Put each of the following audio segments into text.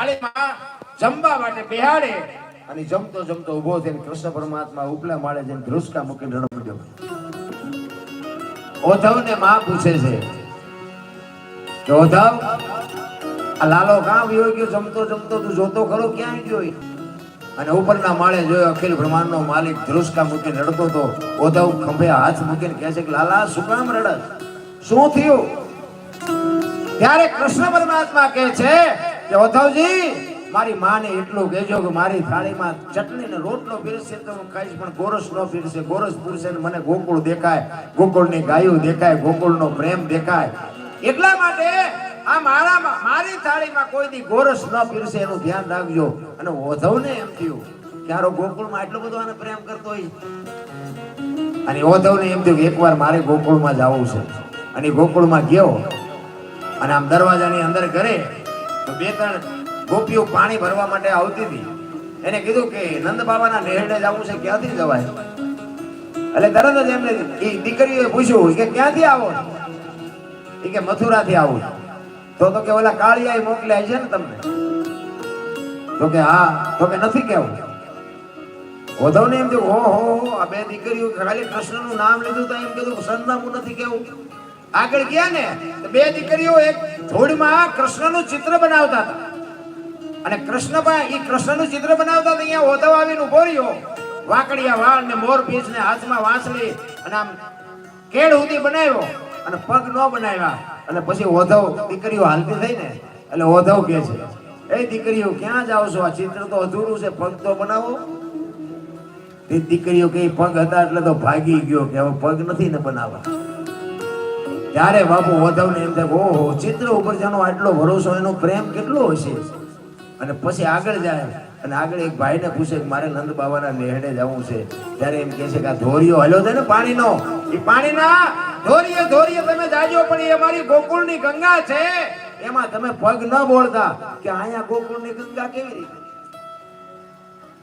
થાળીમાં જમવા માટે બેહાડે. અને જમતો જમતો ઊભો થઈને કૃષ્ણ પરમાત્મા ઉપલા માળે જઈને ધ્રુસકા મૂકીને રડવા ઓધવને માં પૂછે છે કે, ઓધવ, આ લાલો કાં વયો ગયો? જમતો જમતો તું જોતો ખરો? ક્યાં ગયો અને ઉપરના માળે જોયો અખિલ બ્રહ્માંડનો માલિક ધ્રુસકા મૂકીને રડતો તો ઓધવ ખંભે હાથ મૂકીને કહે છે કે, લાલા, શું કામ રડસ શું થયું? ત્યારે કૃષ્ણ પરમાત્મા કહે છે ઓધવજી મારી માને એટલું કહેજો કે મારી થાળીમાં ચટણી ને રોટલો પીરસે તો હું ખાઈશ, પણ ગોરસ ન પીરસે. ગોરસ પીરસે ને મને ગોકુળ દેખાય. ગોકુળની ગાયું દેખાય, ગોકુળનો પ્રેમ દેખાય. એટલા માટે આ મારા મારી થાળીમાં કોઈ દી ગોરસ ન પીરસે એનું ધ્યાન રાખજો. અને ઓધવને એમ થયું કે આરો ગોકુળમાં એટલો બધો આને પ્રેમ કરતો હોય. અને ઓધવને એમ થયું કે એકવાર મારે ગોકુળમાં જવું છે. અને ગોકુળમાં ગયો. અને આમ દરવાજાની અંદર કરે બે ત્રણ ગોપીઓ પાણી ભરવા માટે આવતી હતી. એને કીધું કે નંદ બાબાના નેહડે જવું છે, ક્યાંથી જવાય? એટલે તરત જ એમને એ દીકરીએ પૂછ્યું કે ક્યાંથી આવો? એ કે મથુરાથી આવું તો તો કે ઓલા કાળિયા મોકલ્યા છે ને તમને? તો કે હા, તો કે નથી કેવું. ઓધવને એમ થયું હો હો આ બે દીકરીઓ ખાલી કૃષ્ણનું નામ લીધું તો એમ કીધું, સંતનામું નથી કેવું. આગળ ગયા ને બે દીકરીઓ એક ધૂળમાં કૃષ્ણનું ચિત્ર બનાવતા હતા. અને કૃષ્ણ એ કૃષ્ણનું ચિત્ર બનાવતા હતા, અહીંયા ઓધવ આવીને ઊભો રહ્યો. વાકડિયા વાળ ને મોર પીસ ને હાથમાં વાંસળી અને આમ કેળ સુધી બનાવ્યો. અને પગ ન બનાવ્યા. અને પછી ઓધવ દીકરીઓ હાલતી થઈ ને, એટલે ઓધવ કહે છે, એ દીકરીઓ, ક્યાં જાવ છો? આ ચિત્ર તો અધૂરું છે, પગ તો બનાવો. તે દીકરીઓ કે પગ હતા એટલે તો ભાગી ગયો, કે હવે પગ નથી ને બનાવવા. ત્યારે બાપુ વધવને એમ થાય ઓહો, ચિત્ર ઉપર જેનો આટલો ભરોસો, એનો પ્રેમ કેટલો હશે? અને પછી આગળ જાય અને આગળ એક ભાઈને પૂછે કે, મારે નંદ બાબાના નેહડે જવું છે. ત્યારે એમ કહે છે કે, આ ધોરિયો હલ્યો છે ને પાણીનો. એ પાણીના? ધોરીએ ધોરીએ તમે જાજો, પણ એ મારી ગોકુળની ગંગા છે. એમાં તમે પગ ન બોળતા કે અહીંયા ગોકુળની ગંગા કેવી રીતે?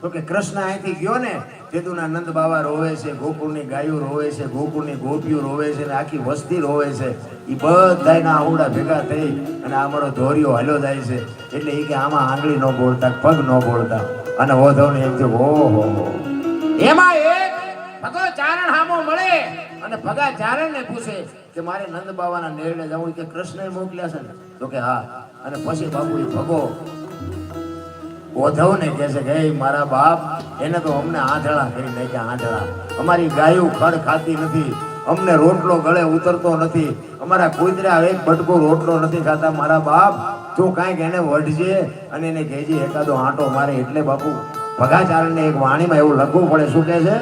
તો કે કૃષ્ણ અહીંથી ગયો ને તેદુના નંદ બાબા રોવે છે, ગોકુળની ગાયો રોવે છે, ગોકુળની ગોપીઓ રોવે છે ને, આખી વસ્તી રોવે છે. એ બધાયના આવડા ભેગા થઈ અને અમારો ધોરિયો હાલ્યો જાય છે. એટલે એ કે આમાં આંગળી ન બોલતા પગ ન બોલતા અને વધવને એમ થયું, હો હો એમાં એક ભગો ચારણ હામો મળે અને ભગા ચારણ ને પૂછે કે મારે નંદ બાબાના નેરડે જવું કે કૃષ્ણએ મોકલ્યા છે ને? તો કે હા. અને પછી બાપુ એ ભગો ઓધવને કહે છે કે મારા બાપ, એને તો અમને આંધળા કરી નાખ્યા, આંધળા. અમારી ગાયું ખડ ખાતી નથી, અમને રોટલો ગળે ઉતરતો નથી, અમારા કુતરા એક બટકો રોટલો નથી ખાતા. મારા બાપ, તું કાંઈક એને વઢજે અને એને કહેજે, એકાદો આંટો મારે એટલે બાપુ. ભગાચારણને એક વાણીમાં એવું લખવું પડે, શું કહે છે?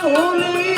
holy.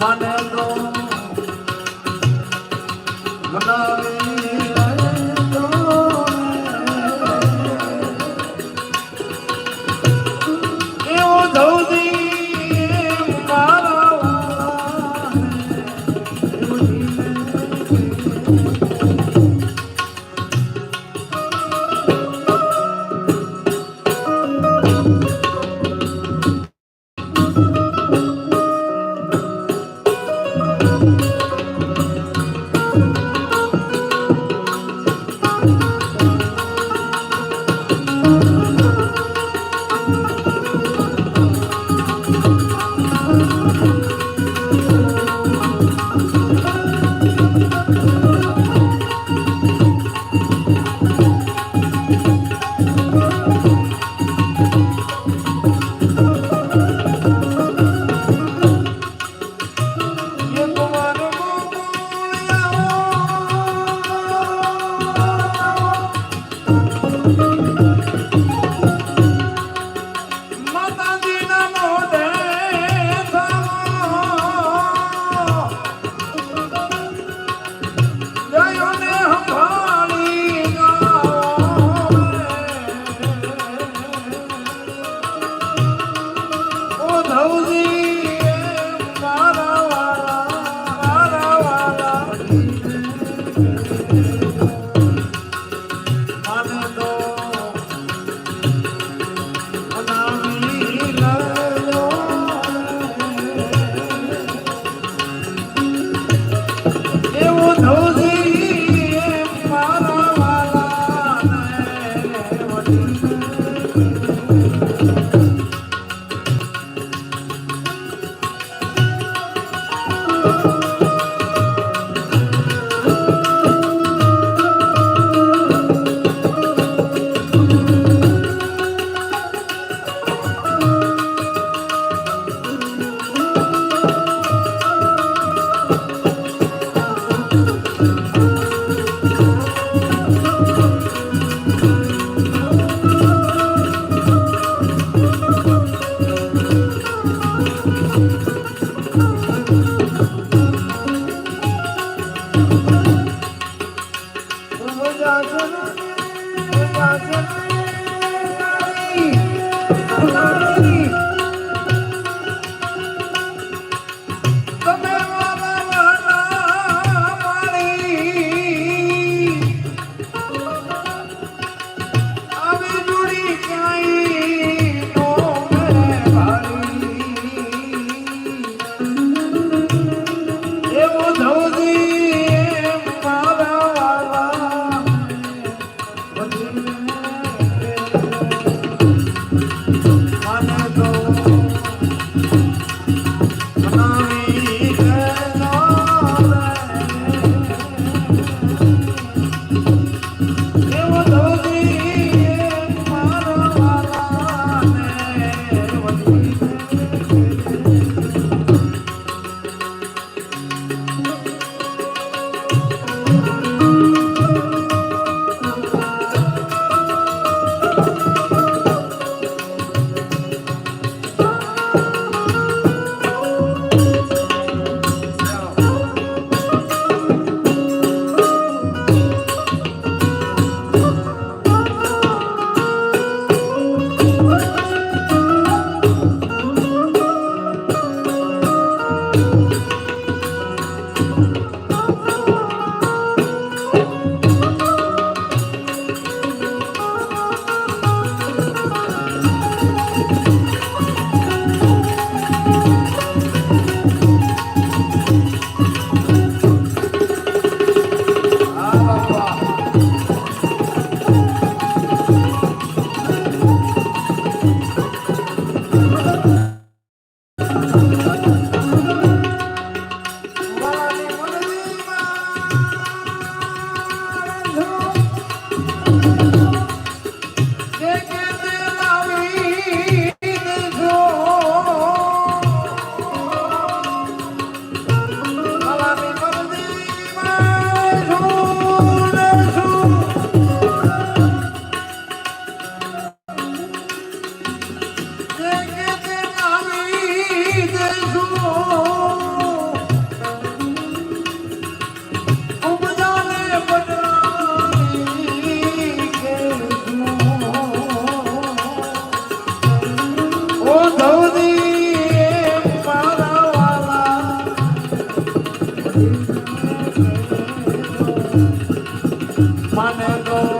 મનનો મના મને તો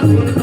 એ વચન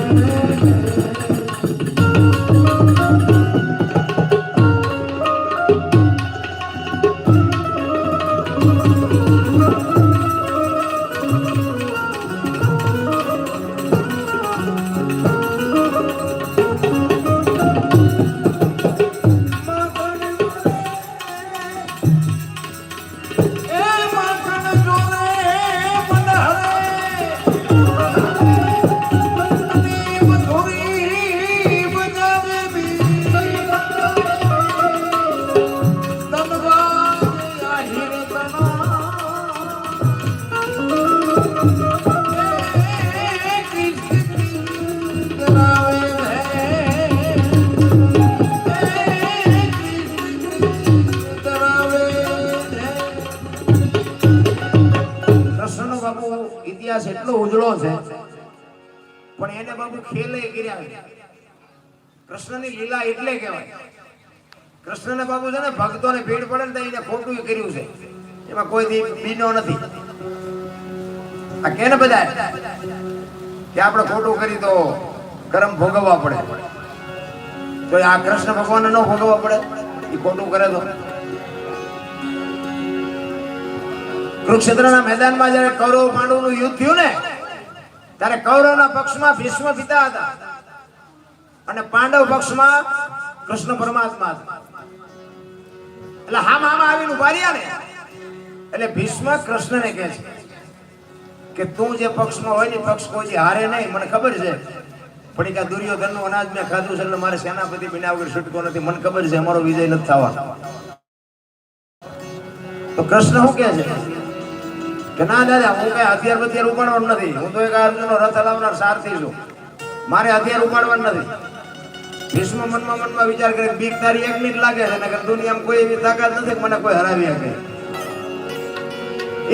બાબુ ખેલે કર્યા કૃષ્ણની લીલા એટલે કહેવાય. કૃષ્ણને બાબુ છે ને ભક્તોને ભીડ પડે ને એને ખોટું કર્યું છે. એમાં કોઈ બીનો નથી. આ કેને બધા કે આપણે ખોટું કરી તો કર્મ ભોગવવા પડે. તો આ કૃષ્ણ ભગવાનને ન ભોગવવા પડે? એ ખોટું કરે તો. કુરુક્ષેત્રના મેદાનમાં જ્યારે કૌરવ પાંડવનું યુદ્ધ થયું ને ત્યારે કૌરવના પક્ષમાં ભીષ્મ પિતા હતા. અને પાંડવ પક્ષમાં કૃષ્ણ પરમાત્મા હતા. એટલે હામ હામ આવીને ઊભા રહ્યા ને, એટલે ભીષ્મ કૃષ્ણને કહે છે કે તું જે પક્ષમાં હોય ને પક્ષ કોઈ હારે નહીં, મને ખબર છે. પણ કે દુર્યોધનનું અનાજ મેં ખાધું છે એટલે મારે સેનાપતિ બિના વગર છૂટકો નથી, મને ખબર છે, અમારો વિજય નથી થવાનો. તો કૃષ્ણ શું કહે છે? કે ના દાદા હું કઈ હથિયાર બથિયાર ઉપાડવાનું નથી. હું તો એક અર્જુન રથ હલાવનાર સારથી છું. મારે હથિયાર ઉપાડવાનું નથી. ભીષ્મ મનમાં મનમાં વિચાર કરે બીક તારી એક મિનિટ લાગે છે, નકર દુનિયામાં કોઈ એવી તાકાત નથી મને કોઈ હરાવી શકે.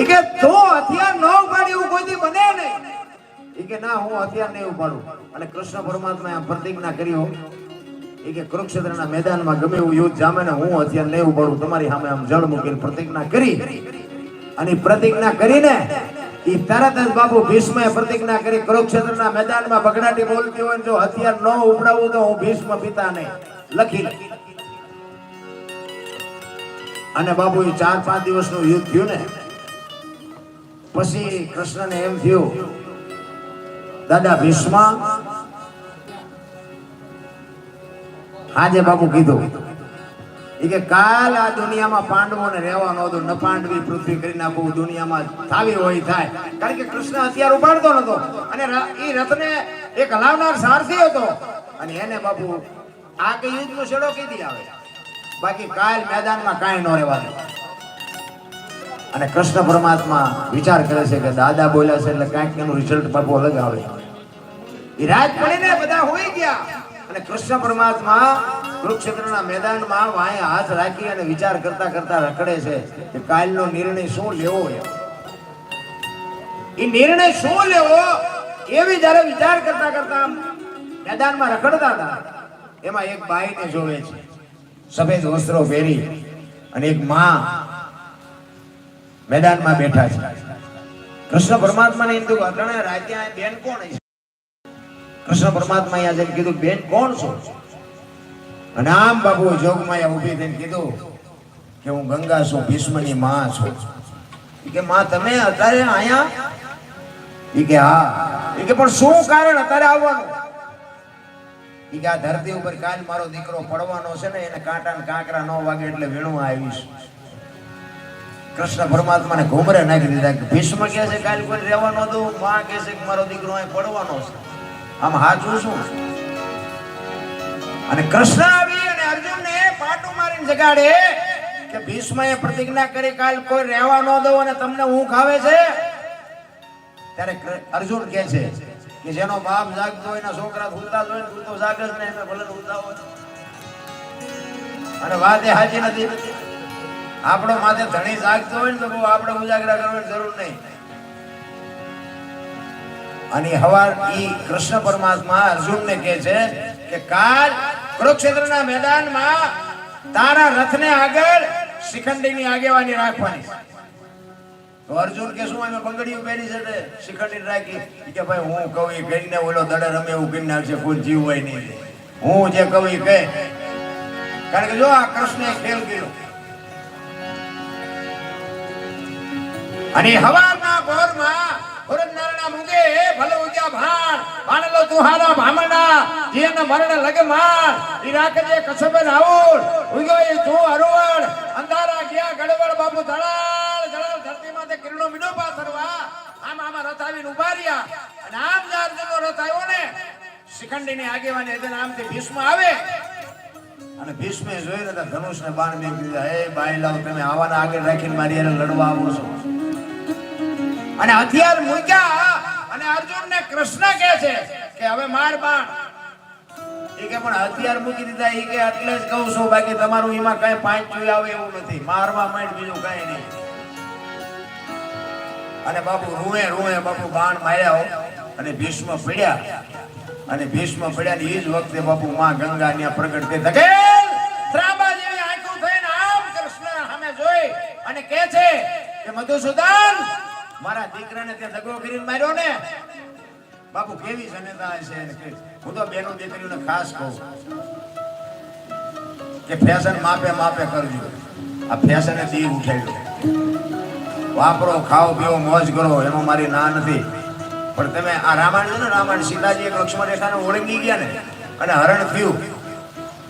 ઈ કે તો હથિયાર ન ઉપાડી એવું કોઈથી બને નહીં. કે, ના, હું હથિયાર નહીં ઉપાડું. અને કૃષ્ણ પરમાત્માએ પ્રતિજ્ઞા કરી હો. ઈ કે, કુરુક્ષેત્રના મેદાનમાં ગમે એવું યુદ્ધ જામે ને હું હથિયાર નહીં ઉપાડું, તમારી સામે આમ જળ મૂકીને પ્રતિજ્ઞા કરી. અને પ્રતિજ્ઞા કરીને એ તરત જ બાપુ ભીષ્મએ પ્રતિજ્ઞા કરી કુરુક્ષેત્રના મેદાનમાં બગડાટી બોલતી હોય જો હથિયાર ન ઉપડાવું તો હું ભીષ્મ પિતા નહીં લખી અને બાબુ એ ચાર પાંચ દિવસનું યુદ્ધ થયું ને, પછી કૃષ્ણને એમ થયું, દાદા ભીષ્મ, આજે બાબુ કીધું કે કાલ આ દુનિયામાં પાંડવોને રહેવાનો હતો ન પાંડવી પૃથ્વી કરી નાખું દુનિયામાં થાવી હોય થાય. કારણ કે કૃષ્ણ હથિયાર ઉપાડતો નતો અને એ રથને એક હલાવનાર સારથી હતો. અને એને બાપુ આ કે યુદ્ધનો છેડો કીધી આવે? બાકી કાલ મેદાનમાં કાંઈ ન રહેવા દે અને કૃષ્ણ પરમાત્મા વિચાર કરે છે કે દાદા બોલ્યા છે એટલે કાંઈક એનું રિઝલ્ટ બાપુ અલગ આવે. એ રાજ પડીને બધા હોઈ ગયા. અને કૃષ્ણ પરમાત્મા કુરુક્ષેત્રના મેદાનમાં વાંહે હાથ રાખી અને વિચાર કરતા કરતા રખડે છે કે કાલનો નિર્ણય શું લેવો એ. નિર્ણય શું લેવો એવી જ્યારે વિચાર કરતા કરતા મેદાનમાં રખડતા હતા. એમાં એક બાઈને જોવે છે. સફેદ વસ્ત્રો પહેરી અને એક માં મેદાનમાં બેઠા છે. કૃષ્ણ પરમાત્માને એમ કીધું અટણે રાતે બેન કોણ કૃષ્ણ પરમાત્મા અહીંયા જઈને કીધું, બેન કોણ છો? અને આમ બાબુ જોગમાયા ઊભી થઈને કીધું કે હું ગંગા છું ભીષ્મની માં છું? કે, માં, તમે અત્યારે અહીંયા? એ કે, હા. એ કે, પણ શું કારણ અત્યારે આવવાનું? ઈ કે, આ ધરતી ઉપર કાલ મારો દીકરો પડવાનો છે ને, એને કાંટા ને કાંકરા ન વાગે એટલે વીણું આવીશ. કૃષ્ણ પરમાત્માને ઘુમરે નાખી દીધા કે, ભીષ્મ કહે છે કાલ કોઈ રહેવાનો હતો માં કહે છે કે મારો દીકરો અહીં પડવાનો છે. આમ હાચું શું? અને કૃષ્ણ આવી અને અર્જુનને પાટો મારીને જગાડે કે ભીષ્મએ પ્રતિજ્ઞા કરી, કાલ કોઈ રહેવા ન દો અને તમને હું ખાવે છે? ત્યારે અર્જુન કહે છે કે જેનો બાપ જાગતો એના છોકરા ભૂલતા જ હોય તું તો જાગે ને એને ભલે ભૂલતા હોય. અને વાત એ હાજી નથી. આપણો માથે ધણી જાગતો હોય ને તો બહુ આપણે ઉજાગરા કરવાની જરૂર નહીં. અને હવાર ઈ કૃષ્ણ પરમાત્મા અર્જુનને કહે છે કે, કાલ કુરુક્ષેત્રના મેદાનમાં તારા રથને આગળ શિખંડીની આગેવાની રાખવાની તો અર્જુન કે શું અમે બંગડીયું પહેરી છે શિખંડી રાખી. કે ભાઈ, હું કહું ઈ કહીને ઓલો દડે રમે એવું કહીને આવશે કોઈ જીવ હોય નહીં હું જે કહું ઈ કહે, કારણ કે જો આ કૃષ્ણે ખેલ કર્યો. અને હવાના ભોરમાં ભરતનારાયણના મુગે ભલે ઉજ્યા ભાણ ભાણેલો તુહારા ભામણા જીને મરણ લગે માર, ઈ રાખજે કસબે એ તું અરુણ અંધારા ગયા, ગડબડ બાપુ ધડાળ ધડાળ ધરતી માથે કિરણો રહ્યા. અને આમ જ અર્જુનનો રથ આવ્યો ને, શિખંડીની આગેવાની હતી આમથી ભીષ્મ આવે. અને ભીષ્મે જોઈને તો ધનુષને બાણ મેં કીધું, હે બાઈ, લાવ, તમે આવાના આગળ રાખીને મારી લડવા આવો છો. અને હથિયાર મૂક્યા અને અર્જુન ને કૃષ્ણ કહે છે કે હવે માર બાણ. એ કે પણ હથિયાર મૂકી દીધા એ કે એટલે જ કહું છું, બાકી તમારું એમાં કઈ પાંચ જોઈ આવે એવું નથી. મારવા માંડ બીજું કઈ નહીં. અને બાપુ રૂએ રૂએ બાપુ બાણ માર્યા અને ભીષ્મ પડ્યા. અને ભીષ્મ પડ્યા ને એ જ વખતે બાપુ માં ગંગા ત્યાં પ્રગટ થઈ ધકેલ ત્રાંબા જેવી આંખો થઈને આમ કૃષ્ણ સામે જોઈ અને કહે છે કે મધુસૂદન મારા દીકરાને તે દગો કરીને માર્યો ને? બાપુ કેવી જનતા છે હું તો બેનો દીકરીઓને ખાસ કહું. કે ફેશન માપે માપે કરજો. આ ફેશન દી ઉઠાવ્યો વાપરો, ખાઓ, પીઓ, મોજ કરો, એમાં મારી ના નથી. પણ તમે આ રામાયણ ને, રામાયણ સીતાજી એક લક્ષ્મણ રેખાને ઓળંગી ગયા ને, અને હરણ થયું.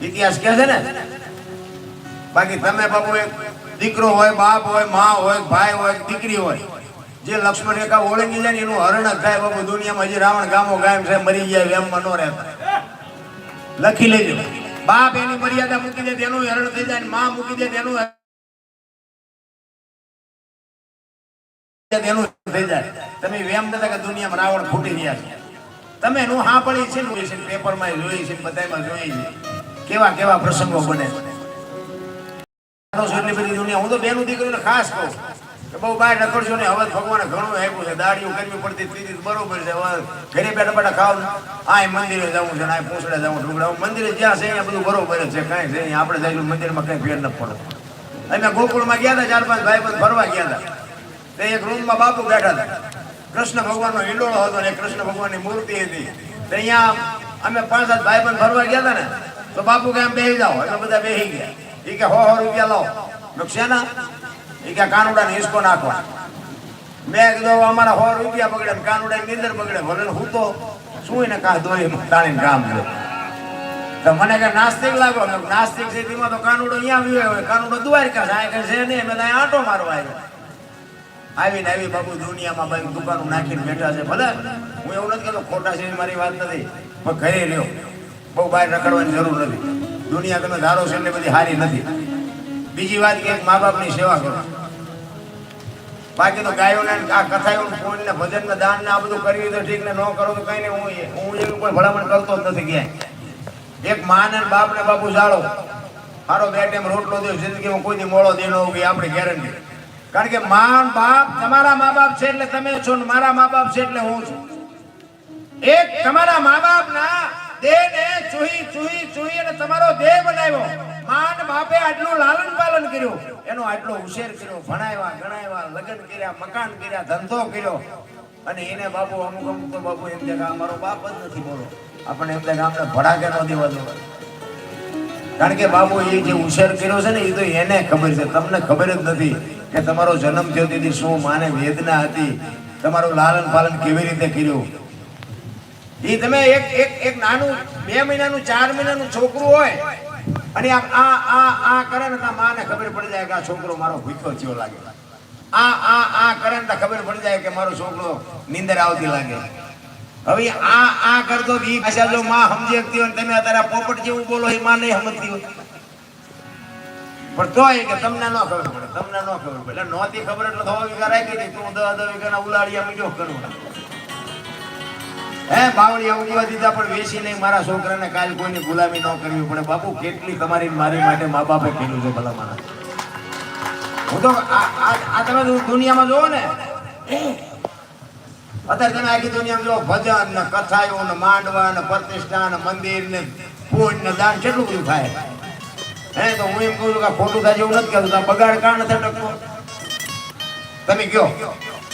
ઇતિહાસ કહે છે ને, બાકી તમે બાપુ એક દીકરો હોય, બાપ હોય, મા હોય, ભાઈ હોય, દીકરી હોય. જે લક્ષ્મણ રેખા ઓળંગી જાય ને એનું હરણ થાય બાબુ દુનિયામાં હજી રાવણ ગામો ગાયમ છે, મરી જાય એમ મનો રહે લખી લેજો. બાપ એની મર્યાદા મૂકી દે, તેનું હરણ થઈ જાય માં મૂકી દે, તેનું તેનું થઈ જાય. તમે વેમ નતા કે દુનિયામાં રાવણ ફૂટી ગયા છે. તમે નું હા પડી છે ને પેપરમાં જોઈ છે બધામાં જોઈ છે. કેવા કેવા પ્રસંગો બને એટલી હું તો બેનું દીકરીને ખાસ કહું. બહુ બહાર રખડશો ને હવે ભગવાને ઘણું આપ્યું છે. દાડીઓ કરવી પડતી ત્રીજી બરોબર છે. હવે ઘરે બેઠા બેઠા ખાવ આ મંદિરે જવું છે ને આ પૂછડે જવું ઢુકડા મંદિરે જ્યાં છે અહીંયા બધું બરોબર છે. કાંઈ છે આપણે જઈશું મંદિરમાં કંઈ ફેર ન પડે. અમે ગોકુળમાં ગયા હતા ચાર પાંચ ભાઈ બંધ ફરવા ગયા હતા તે એક રૂમમાં બાપુ બેઠા હતા કૃષ્ણ ભગવાનનો હિંડોળો હતો ને કૃષ્ણ ભગવાનની મૂર્તિ હતી. તો અહીંયા અમે પાંચ સાત ભાઈ બંધ ફરવા ગયા હતા ને, તો બાપુ કે આમ બેસી જાઓ. એટલે બધા બેસી ગયા. એ કે હો હો રૂપિયા લાવો. શેના? એ કે કાનુડા ને હિસકો નાખવા મેં કીધું અમારા સો રૂપિયા બગડે કાનુડા નીંદર બગડે ભલે હું તો શું એને કાં દોઈ તાણીને કામ છે તો મને કે નાસ્તિક લાગો. નાસ્તિક સ્થિતિમાં તો કાનુડો અહીંયા આવ્યો હોય. કાનુડો દ્વારકા આ કે છે નહીં? મેં ત્યાં આંટો મારવા આવ્યો. આવીને આવી બાબુ દુનિયામાં ભાઈ દુકાનો નાખીને બેઠા છે. ભલે, હું એવું નથી કહેતો, ખોટા છે મારી વાત નથી. પણ ઘરે રહ્યો. બહુ બહાર રખડવાની જરૂર નથી. દુનિયા તમે ધારો છો એટલે બધી હારી નથી. બીજી વાત કે મા બાપની સેવા કરો. બાકી તો આ પૂર્ણ ને ભજન ને દાન ને આ બધું કરવી તો ઠીક, ને ન કરો તો કઈ નહીં, હું હું એવું કોઈ ભલામણ કરતો જ નથી ક્યાંય. એક માં ને બાપ ને બાપુ જાળો મારો બે ટાઈમ રોટલો દે જિંદગીમાં કોઈ દી મોળો દેનો હોય આપણે ગેરંટી કારણ કે મા બાપ તમારા મા બાપ છે એટલે તમે છો ને મારા મા બાપ છે એટલે હું છું. એક તમારા મા બાપ ના ચૂહી ચૂહી અને તમારો બનાવ્યો. બાપે આટલું લાલન કર્યું. એનો આટલો ઉછેર કર્યો, ભણાવ્યા, ગણાવ્યા, લગ્ન કર્યા, મકાન કર્યા, ધંધો કર્યો. અને એને બાપુ અમુક અમુક બાપુ એમ કે બાપ નથી બોલો. આપણે એમ કે આમને ભડાકે ન કારણ કે બાબુ એ જે ઉછેર કર્યો છે ને, એ તો એને ખબર છે. તમને ખબર જ નથી કે તમારો જન્મ થયો શું માને વેદના હતી. તમારું લાલન પાલન કેવી રીતે કર્યું? એ તમે એક એક એક નાનું, બે મહિનાનું, ચાર મહિનાનું છોકરું હોય, અને આ આ આ આ કરે ને માને ખબર પડી જાય કે આ છોકરો મારો ભૂખ્યો થયો લાગે. આ આ આ કરે ને ખબર પડી જાય કે મારો છોકરો નીંદર આવતી લાગે. હવે આ આ કરતો એ ભાષા જો માં સમજી શકતી હોય તમે અત્યારે પોપટ જેવું બોલો એ માં નહીં સમજતી હોય. પણ તોય કે તમને ન ખબર પડે, તમને ન ખબર પડે. એટલે નહોતી ખબર એટલે વીઘા રાખી ગઈ તું દસ વીઘાના ઉલાડિયા મીઠો કરું હે બાવળી ઉગવા દીધા, પણ વેચી નહીં. મારા છોકરાને કાલ કોઈની ગુલામી ન કરવી પડે. બાપુ, કેટલી તમારી મારી માટે મા બાપે કીધું છે ભલા મારા હું તો આ તમે દુનિયામાં જોવો ને. અત્યારે તમે આખી દુનિયામાં જો ભજન ને કથાયો ને માંડવા ને પ્રતિષ્ઠા ને મંદિર ને પૂજ ને દાન કેટલું બધું થાય. હે, તો હું એમ કહું છું કે ખોટું થાય એવું નથી કહેતું. બગાડ કાણ નથી અટકતો? તમે કયો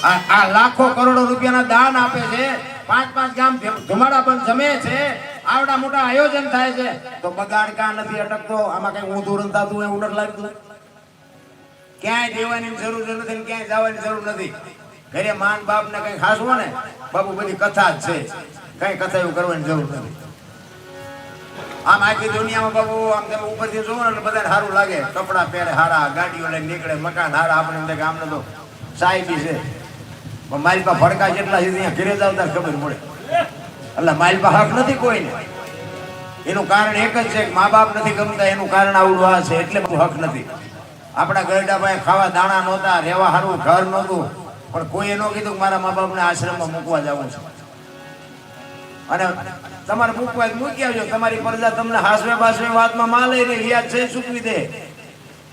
આ લાખો કરોડો રૂપિયાના દાન આપે છે. પાંચ પાંચ ગામ ધમ- ધુમાડા પણ જમે છે. આવડા મોટા આયોજન થાય છે. તો બગાડ કા નથી અટકતો? આમાં કઈ ઊંધું રંધાતું એવું નથી લાગતું? ક્યાંય દેવાની જરૂર નથી ને ક્યાંય જવાની જરૂર નથી. ઘરે માન બાપ ને કઈ ખાસવો ને, બાપુ બધી કથા જ છે. કઈ કથા એવું કરવાની જરૂર નથી. આમ આખી દુનિયામાં બાબુ આમ તમે ઉપરથી જોવો ને બધાને સારું લાગે. કપડા પહેરે, હારા, ગાડીઓ લઈને નીકળે, મકાન હારા, આપણે આમને તો સાહેબી છે. પણ માલપા ફડકા જેટલા છે, ત્યાં ઘેરે જાવ ત્યારે ખબર પડે. એટલે માલપા હક નથી કોઈને. એનું કારણ એક જ છે કે મા બાપ નથી ગમતા, એનું કારણ આવડું આ છે, એટલે હક નથી. આપણા ગરડા પાસે ખાવા દાણા નહોતા, રહેવા સારું ઘર નહોતું, પણ કોઈએ ન કીધું કે મારા મા બાપને આશ્રમમાં મૂકવા જવું છે. અને તમારે મૂકવા જ મૂકી આવજો, તમારી પ્રજા તમને હાસવે બાસવે વાતમાં માં લઈને યાદ છે ચૂકવી દે.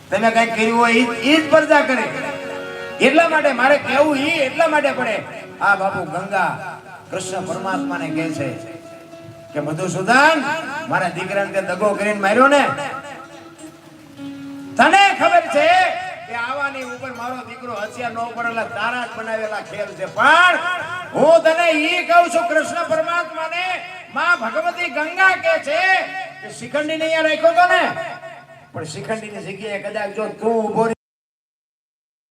તમે કઈ કર્યું હોય ઈ જ પ્રજા કરે. એટલા માટે મારે કહેવું ઈ એટલા માટે પડે. આ બાપુ, ગંગા, કૃષ્ણ પરમાત્માને કહે છે કે, મધુસૂદન, મારા દીકરાને તે દગો કરીને માર્યો ને. તને ખબર છે કે આવાની ઉપર મારો દીકરો હથિયાર ન પડેલા તારા જ બનાવેલા ખેલ છે. પણ હું તને ઈ કહું છું, કૃષ્ણ પરમાત્માને, માં ભગવતી ગંગા કે છે કે શિખંડી અહીંયા રાખ્યો તો ને? પણ શિખંડી ની જગ્યાએ કદાચ જો તું ઊભો